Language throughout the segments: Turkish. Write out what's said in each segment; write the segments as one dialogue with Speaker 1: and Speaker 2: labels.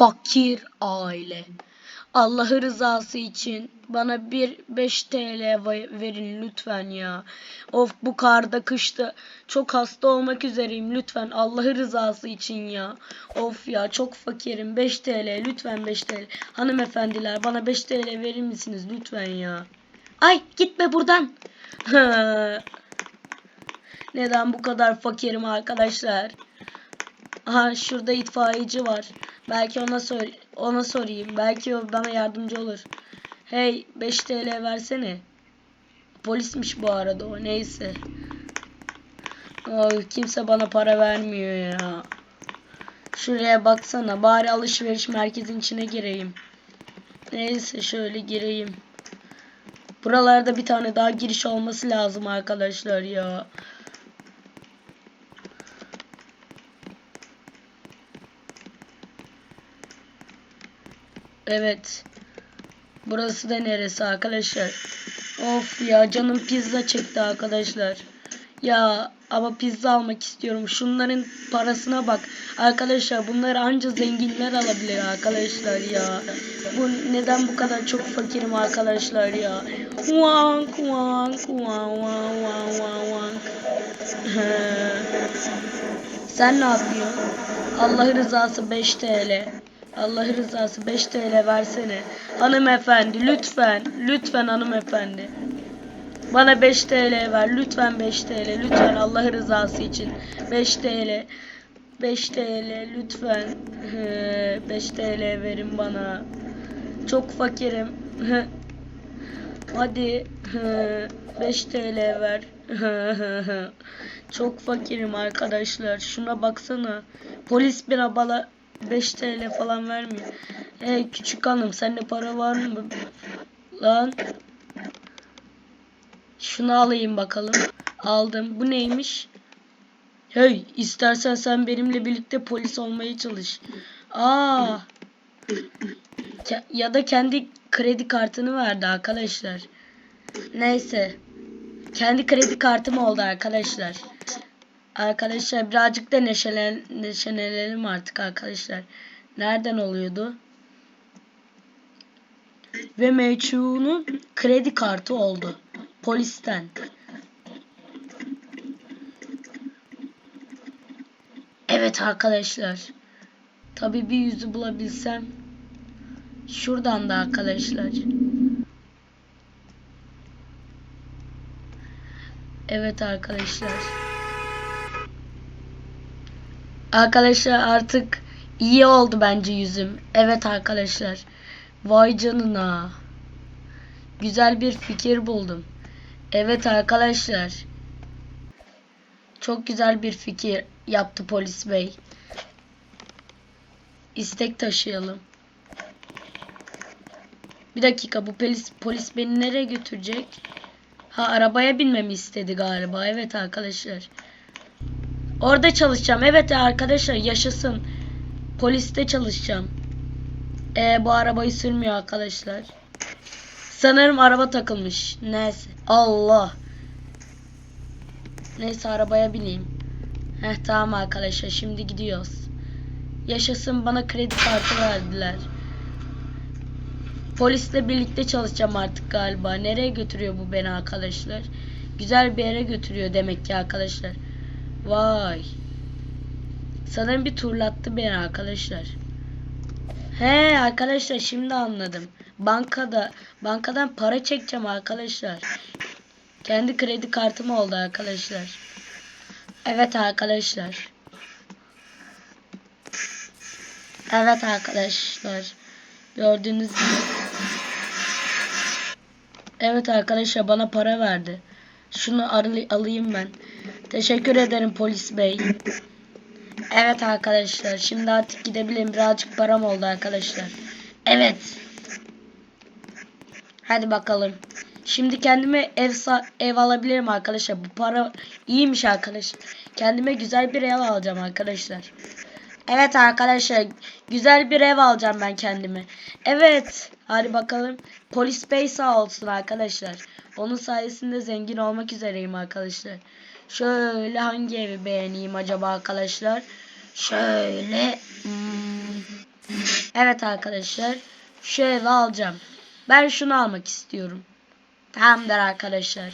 Speaker 1: fakir aile. Allah'ı rızası için bana bir 5 TL verin lütfen ya. Of bu karda kışta çok hasta olmak üzereyim lütfen Allah'ı rızası için ya. Of ya çok fakirim 5 TL lütfen 5 TL. Hanımefendiler bana 5 TL verir misiniz lütfen ya. Ay gitme buradan. Neden bu kadar fakirim arkadaşlar? Aha şurada itfaiyeci var. Belki ona sor ona sorayım. Belki o bana yardımcı olur. Hey 5 TL versene. Polismiş bu arada o neyse. Ay, kimse bana para vermiyor ya. Şuraya baksana bari alışveriş merkezin içine gireyim. Neyse şöyle gireyim. Buralarda bir tane daha giriş olması lazım arkadaşlar ya. Evet. Burası da neresi arkadaşlar? Of ya canım pizza çekti arkadaşlar. Ya ama pizza almak istiyorum. Şunların parasına bak. Arkadaşlar bunları anca zenginler alabilir arkadaşlar ya. Bu neden bu kadar çok fakirim arkadaşlar ya. Wank wank wank wank wank wank. Sen ne yapıyorsun? Allah rızası 5 TL. Allah rızası 5 TL versene. Hanımefendi lütfen. Lütfen hanımefendi. Bana 5 TL ver. Lütfen 5 TL. Lütfen Allah rızası için. 5 TL. 5 TL lütfen. 5 TL verin bana. Çok fakirim. Hadi. 5 TL ver. Çok fakirim arkadaşlar. Şuna baksana. Polis bana bana 5 TL falan vermiyor. Hey küçük hanım sende para var mı? Lan. Şunu alayım bakalım. Aldım. Bu neymiş? Hey istersen sen benimle birlikte polis olmaya çalış. Aa. Ya da kendi kredi kartını verdi arkadaşlar. Neyse. Kendi kredi kartım oldu arkadaşlar. Arkadaşlar birazcık da neşelen, neşelenelim artık arkadaşlar. Nereden oluyordu? Ve meçhulun kredi kartı oldu. Polisten. Evet arkadaşlar. Tabii bir yüzü bulabilsem. Şuradan da arkadaşlar. Evet arkadaşlar. Arkadaşlar artık iyi oldu bence yüzüm. Evet arkadaşlar. Vay canına. Güzel bir fikir buldum. Evet arkadaşlar. Çok güzel bir fikir yaptı polis bey. İstek taşıyalım. Bir dakika bu polis polis beni nereye götürecek? Ha arabaya binmemi istedi galiba. Evet arkadaşlar. Orada çalışacağım. Evet arkadaşlar yaşasın. Poliste çalışacağım. E bu arabayı sürmüyor arkadaşlar. Sanırım araba takılmış. Neyse. Allah. Neyse arabaya bineyim. Heh tamam arkadaşlar şimdi gidiyoruz. Yaşasın bana kredi kartı verdiler. Polisle birlikte çalışacağım artık galiba. Nereye götürüyor bu beni arkadaşlar? Güzel bir yere götürüyor demek ki arkadaşlar. Vay. Sanırım bir turlattı beni arkadaşlar. He arkadaşlar şimdi anladım. Bankada bankadan para çekeceğim arkadaşlar. Kendi kredi kartım oldu arkadaşlar. Evet arkadaşlar. Evet arkadaşlar. Gördüğünüz gibi. Evet arkadaşlar bana para verdi. Şunu alayım ben. Teşekkür ederim polis bey. Evet arkadaşlar şimdi artık gidebilirim. Birazcık param oldu arkadaşlar. Evet. Hadi bakalım. Şimdi kendime ev ev alabilirim arkadaşlar. Bu para iyiymiş arkadaşlar. Kendime güzel bir ev alacağım arkadaşlar. Evet arkadaşlar güzel bir ev alacağım ben kendime. Evet hadi bakalım. Polis bey sağ olsun arkadaşlar. Onun sayesinde zengin olmak üzereyim arkadaşlar. Şöyle hangi evi beğeneyim acaba arkadaşlar? Şöyle hmm, Evet arkadaşlar. Şu evi alacağım. Ben şunu almak istiyorum. Tamamdır arkadaşlar.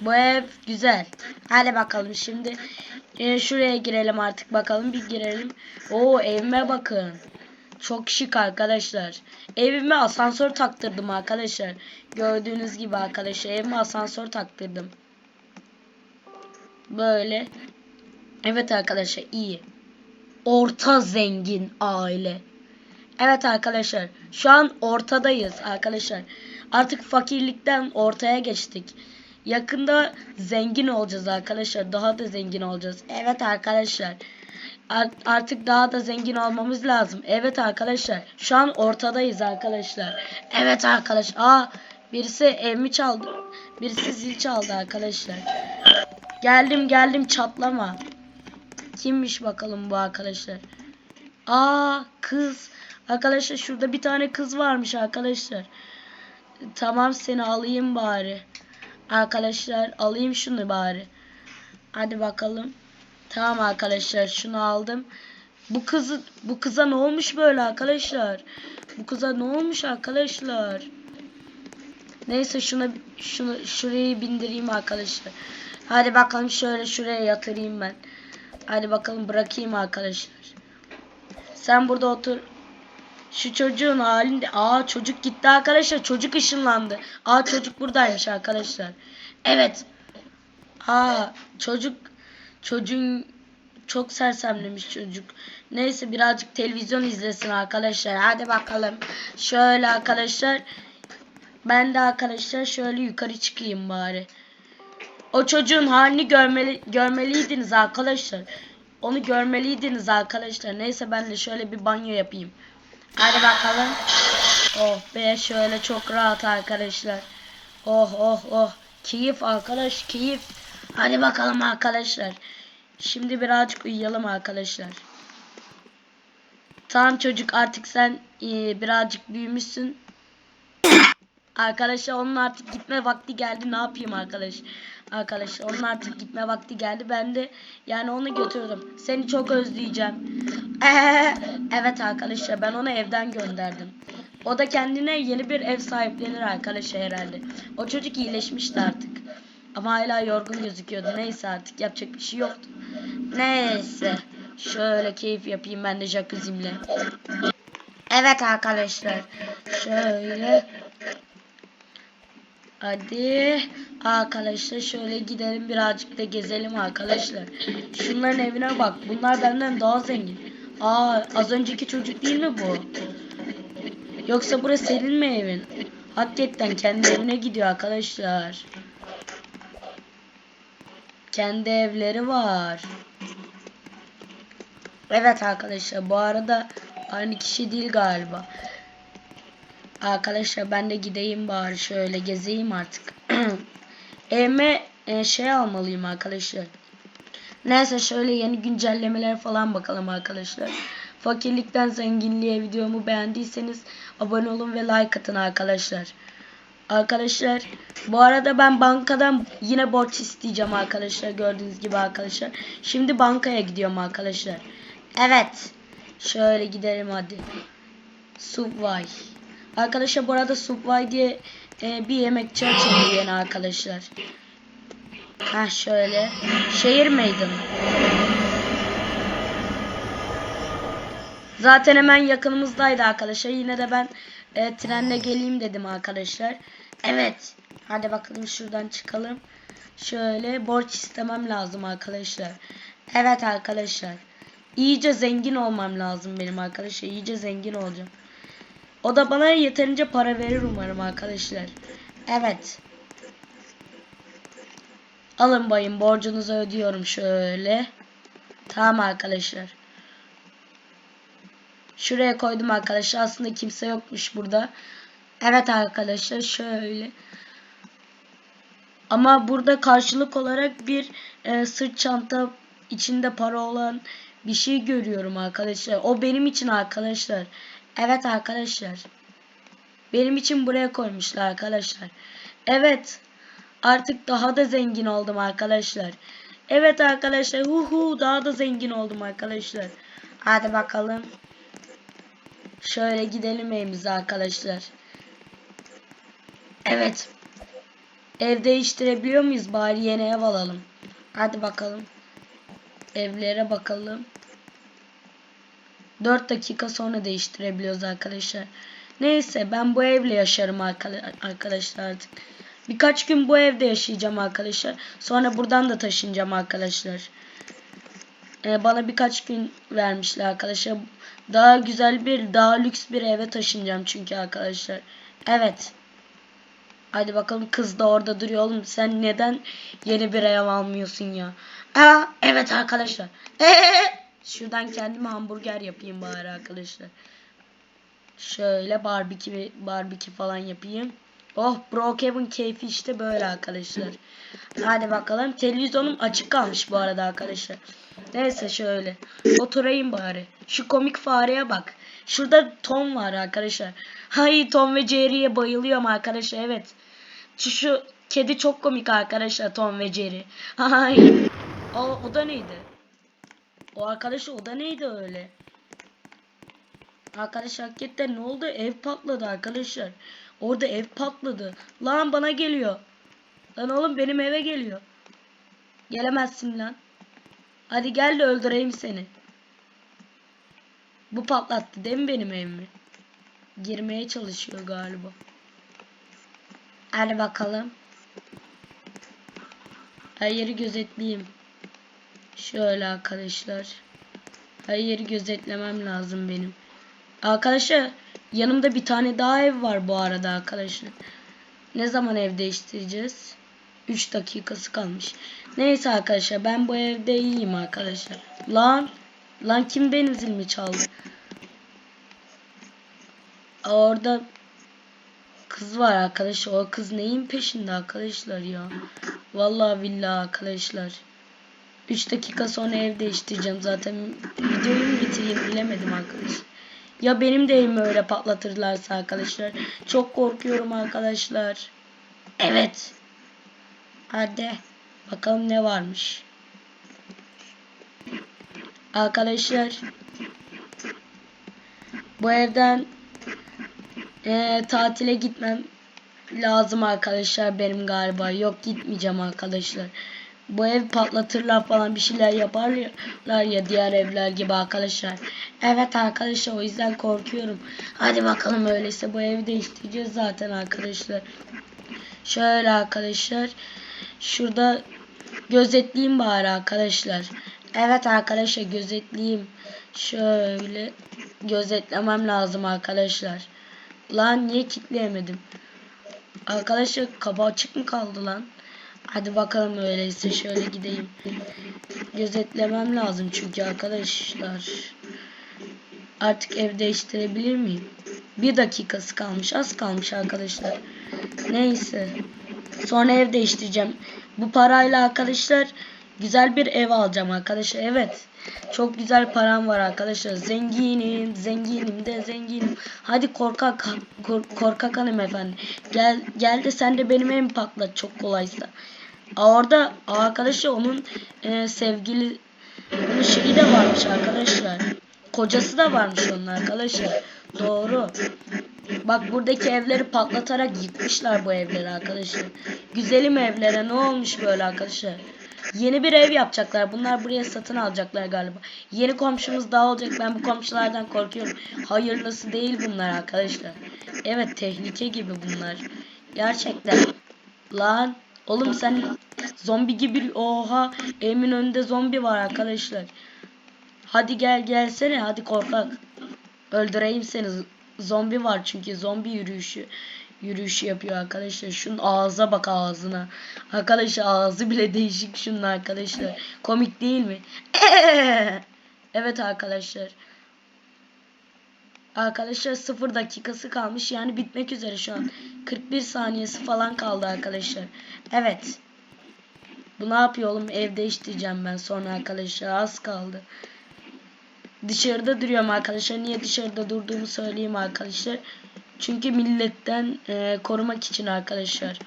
Speaker 1: Bu ev güzel. Hadi bakalım şimdi. e, şuraya girelim artık bakalım bir girelim. Oo evime bakın. Çok şık arkadaşlar. Evime asansör taktırdım arkadaşlar. Gördüğünüz gibi arkadaşlar evime asansör taktırdım. Böyle. Evet arkadaşlar iyi. Orta zengin aile. Evet arkadaşlar şu an ortadayız arkadaşlar. Artık fakirlikten ortaya geçtik. Yakında zengin olacağız arkadaşlar. Daha da zengin olacağız. Evet arkadaşlar. Art- Artık daha da zengin olmamız lazım. Evet arkadaşlar. Şu an ortadayız arkadaşlar. Evet arkadaşlar. Aa birisi evimi çaldı. Birisi zil çaldı arkadaşlar. Geldim geldim çatlama. Kimmiş bakalım bu arkadaşlar. Aa kız. Arkadaşlar şurada bir tane kız varmış arkadaşlar. Tamam seni alayım bari. Arkadaşlar alayım şunu bari. Hadi bakalım. Tamam arkadaşlar şunu aldım. Bu kızı bu kıza ne olmuş böyle arkadaşlar? Bu kıza ne olmuş arkadaşlar? Neyse şuna şunu şurayı bindireyim arkadaşlar. Hadi bakalım şöyle şuraya yatırayım ben. Hadi bakalım bırakayım arkadaşlar. Sen burada otur. Şu çocuğun halinde. Aa çocuk gitti arkadaşlar. Çocuk ışınlandı. Aa çocuk buradaymış arkadaşlar. Evet. Aa çocuk çocuğun çok sersemlemiş çocuk. Neyse birazcık televizyon izlesin arkadaşlar. Hadi bakalım. Şöyle arkadaşlar. Ben de arkadaşlar şöyle yukarı çıkayım bari. O çocuğun halini görmeli, görmeliydiniz arkadaşlar. Onu görmeliydiniz arkadaşlar. Neyse ben de şöyle bir banyo yapayım. Hadi bakalım. Oh be şöyle çok rahat arkadaşlar. Oh oh oh. Keyif arkadaş keyif. Hadi bakalım arkadaşlar. Şimdi birazcık uyuyalım arkadaşlar. Tamam çocuk artık sen e, birazcık büyümüşsün. Arkadaşlar onun artık gitme vakti geldi. Ne yapayım arkadaş? Arkadaşlar onun artık gitme vakti geldi. Ben de yani onu götürdüm. Seni çok özleyeceğim. Evet arkadaşlar ben onu evden gönderdim. O da kendine yeni bir ev sahiplenir arkadaşlar herhalde. O çocuk iyileşmişti artık. Ama hala yorgun gözüküyordu. Neyse artık yapacak bir şey yoktu. Neyse. Şöyle keyif yapayım ben de jacuzzi'mle. Evet arkadaşlar. Şöyle Hadi arkadaşlar şöyle gidelim birazcık da gezelim arkadaşlar. Şunların evine bak. Bunlar benden daha zengin. Aa az önceki çocuk değil mi bu? Yoksa burası senin mi evin? Hakikaten kendi evine gidiyor arkadaşlar. Kendi evleri var. Evet arkadaşlar bu arada aynı kişi değil galiba. Arkadaşlar ben de gideyim bari şöyle gezeyim artık. Evime e, şey almalıyım arkadaşlar. Neyse şöyle yeni güncellemeler falan bakalım arkadaşlar. Fakirlikten zenginliğe videomu beğendiyseniz abone olun ve like atın arkadaşlar. Arkadaşlar bu arada ben bankadan yine borç isteyeceğim arkadaşlar gördüğünüz gibi arkadaşlar. Şimdi bankaya gidiyorum arkadaşlar. Evet. Şöyle gidelim hadi. Subway. Arkadaşlar bu arada Subway diye e, bir yemekçi açıldı yeni arkadaşlar. Ha şöyle. Şehir meydanı. Zaten hemen yakınımızdaydı arkadaşlar. Yine de ben e, trenle geleyim dedim arkadaşlar. Evet. Hadi bakalım şuradan çıkalım. Şöyle borç istemem lazım arkadaşlar. Evet arkadaşlar. İyice zengin olmam lazım benim arkadaşlar. İyice zengin olacağım. O da bana yeterince para verir umarım arkadaşlar. Evet. Alın bayım borcunuzu ödüyorum şöyle. Tamam arkadaşlar. Şuraya koydum arkadaşlar. Aslında kimse yokmuş burada. Evet arkadaşlar şöyle. Ama burada karşılık olarak bir e, sırt çanta içinde para olan bir şey görüyorum arkadaşlar. O benim için arkadaşlar. Evet arkadaşlar. Benim için buraya koymuşlar arkadaşlar. Evet. Artık daha da zengin oldum arkadaşlar. Evet arkadaşlar. Hu hu daha da zengin oldum arkadaşlar. Hadi bakalım. Şöyle gidelim evimize arkadaşlar. Evet. Ev değiştirebiliyor muyuz? Bari yeni ev alalım. Hadi bakalım. Evlere bakalım. 4 dakika sonra değiştirebiliyoruz arkadaşlar. Neyse ben bu evle yaşarım arkadaşlar artık. Birkaç gün bu evde yaşayacağım arkadaşlar. Sonra buradan da taşınacağım arkadaşlar. Ee, bana birkaç gün vermişler arkadaşlar. Daha güzel bir, daha lüks bir eve taşınacağım çünkü arkadaşlar. Evet. Hadi bakalım kız da orada duruyor oğlum. Sen neden yeni bir ev almıyorsun ya? Aa, evet arkadaşlar. Ee, şuradan kendime hamburger yapayım bari arkadaşlar. Şöyle barbekü barbekü falan yapayım. Oh Brookhaven keyfi işte böyle arkadaşlar. Hadi bakalım. Televizyonum açık kalmış bu arada arkadaşlar. Neyse şöyle. Oturayım bari. Şu komik fareye bak. Şurada Tom var arkadaşlar. Hay Tom ve Jerry'ye bayılıyorum arkadaşlar. Evet. Şu, şu kedi çok komik arkadaşlar Tom ve Jerry. Hay. O, o da neydi? O arkadaş o da neydi öyle? Arkadaşlar hakikaten ne oldu? Ev patladı arkadaşlar. Orada ev patladı. Lan bana geliyor. Lan oğlum benim eve geliyor. Gelemezsin lan. Hadi gel de öldüreyim seni. Bu patlattı değil mi benim evimi? Girmeye çalışıyor galiba. Hadi bakalım. Her yeri gözetleyeyim. Şöyle arkadaşlar. Her yeri gözetlemem lazım benim. Arkadaşlar yanımda bir tane daha ev var bu arada arkadaşlar. Ne zaman ev değiştireceğiz? 3 dakikası kalmış. Neyse arkadaşlar ben bu evde iyiyim arkadaşlar. Lan lan kim benim zilimi çaldı? Orada kız var arkadaşlar. O kız neyin peşinde arkadaşlar ya? Vallahi billahi arkadaşlar. 3 dakika sonra ev değiştireceğim zaten. Videoyu mu bitireyim bilemedim arkadaşlar. Ya benim de evimi öyle patlatırlarsa arkadaşlar. Çok korkuyorum arkadaşlar. Evet. Hadi. Bakalım ne varmış. Arkadaşlar. Bu evden eee, tatile gitmem lazım arkadaşlar benim galiba. Yok gitmeyeceğim arkadaşlar. Bu ev patlatırlar falan bir şeyler yaparlar ya diğer evler gibi arkadaşlar. Evet arkadaşlar o yüzden korkuyorum. Hadi bakalım öyleyse bu evi değiştireceğiz zaten arkadaşlar. Şöyle arkadaşlar. Şurada gözetleyeyim bari arkadaşlar. Evet arkadaşlar gözetleyeyim. Şöyle gözetlemem lazım arkadaşlar. Lan niye kilitleyemedim? Arkadaşlar kaba açık mı kaldı lan? Hadi bakalım öyleyse şöyle gideyim. Gözetlemem lazım çünkü arkadaşlar. Artık ev değiştirebilir miyim? Bir dakikası kalmış. Az kalmış arkadaşlar. Neyse. Sonra ev değiştireceğim. Bu parayla arkadaşlar güzel bir ev alacağım arkadaşlar. Evet. Çok güzel param var arkadaşlar. Zenginim, zenginim de zenginim. Hadi korkak kor- korkak hanımefendi. Gel gel de sen de benim evimi patlat çok kolaysa. Orada aa, arkadaşlar onun e, sevgili onun şeyi de varmış arkadaşlar. Kocası da varmış onun arkadaşlar. Doğru. Bak buradaki evleri patlatarak yıkmışlar bu evleri arkadaşlar. Güzelim evlere ne olmuş böyle arkadaşlar. Yeni bir ev yapacaklar. Bunlar buraya satın alacaklar galiba. Yeni komşumuz daha olacak. Ben bu komşulardan korkuyorum. Hayırlısı değil bunlar arkadaşlar. Evet tehlike gibi bunlar. Gerçekten. Lan oğlum sen zombi gibi oha evimin önünde zombi var arkadaşlar. Hadi gel gelsene hadi korkak. Öldüreyim seni. Zombi var çünkü zombi yürüyüşü yürüyüşü yapıyor arkadaşlar. Şunun ağza bak ağzına. Arkadaşlar ağzı bile değişik şunun arkadaşlar. Komik değil mi? evet arkadaşlar. Arkadaşlar 0 dakikası kalmış. Yani bitmek üzere şu an. 41 saniyesi falan kaldı arkadaşlar. Evet. Bu ne yapıyor oğlum? Ev değiştireceğim ben sonra arkadaşlar. Az kaldı. Dışarıda duruyorum arkadaşlar. Niye dışarıda durduğumu söyleyeyim arkadaşlar. Çünkü milletten e, korumak için arkadaşlar.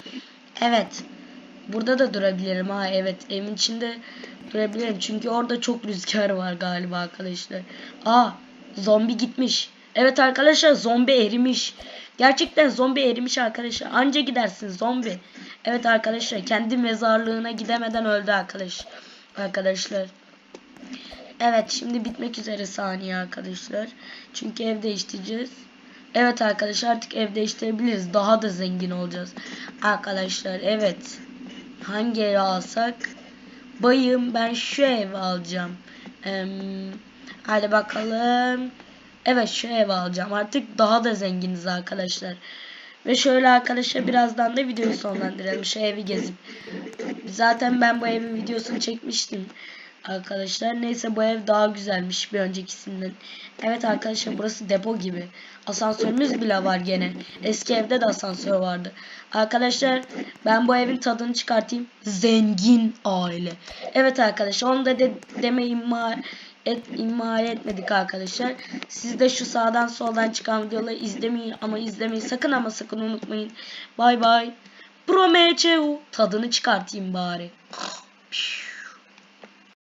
Speaker 1: Evet. Burada da durabilirim ha evet. Evin içinde durabilirim. Çünkü orada çok rüzgar var galiba arkadaşlar. Aa zombi gitmiş. Evet arkadaşlar zombi erimiş. Gerçekten zombi erimiş arkadaşlar. Anca gidersin zombi. Evet arkadaşlar kendi mezarlığına gidemeden öldü arkadaş. Arkadaşlar. Evet şimdi bitmek üzere saniye arkadaşlar. Çünkü ev değiştireceğiz. Evet arkadaşlar artık ev değiştirebiliriz. Daha da zengin olacağız. Arkadaşlar evet. Hangi evi alsak? Bayım ben şu evi alacağım. Eee, hadi bakalım. Evet şu evi alacağım. Artık daha da zenginiz arkadaşlar. Ve şöyle arkadaşlar birazdan da videoyu sonlandıralım. Şu evi gezip. Zaten ben bu evin videosunu çekmiştim. Arkadaşlar neyse bu ev daha güzelmiş bir öncekisinden. Evet arkadaşlar burası depo gibi. Asansörümüz bile var gene. Eski evde de asansör vardı. Arkadaşlar ben bu evin tadını çıkartayım. Zengin aile. Evet arkadaşlar onu da de, deme imma et, immal etmedik arkadaşlar. Siz de şu sağdan soldan çıkan videoları izlemeyin ama izlemeyin sakın ama sakın unutmayın. Bay bay. Prometheu tadını çıkartayım bari.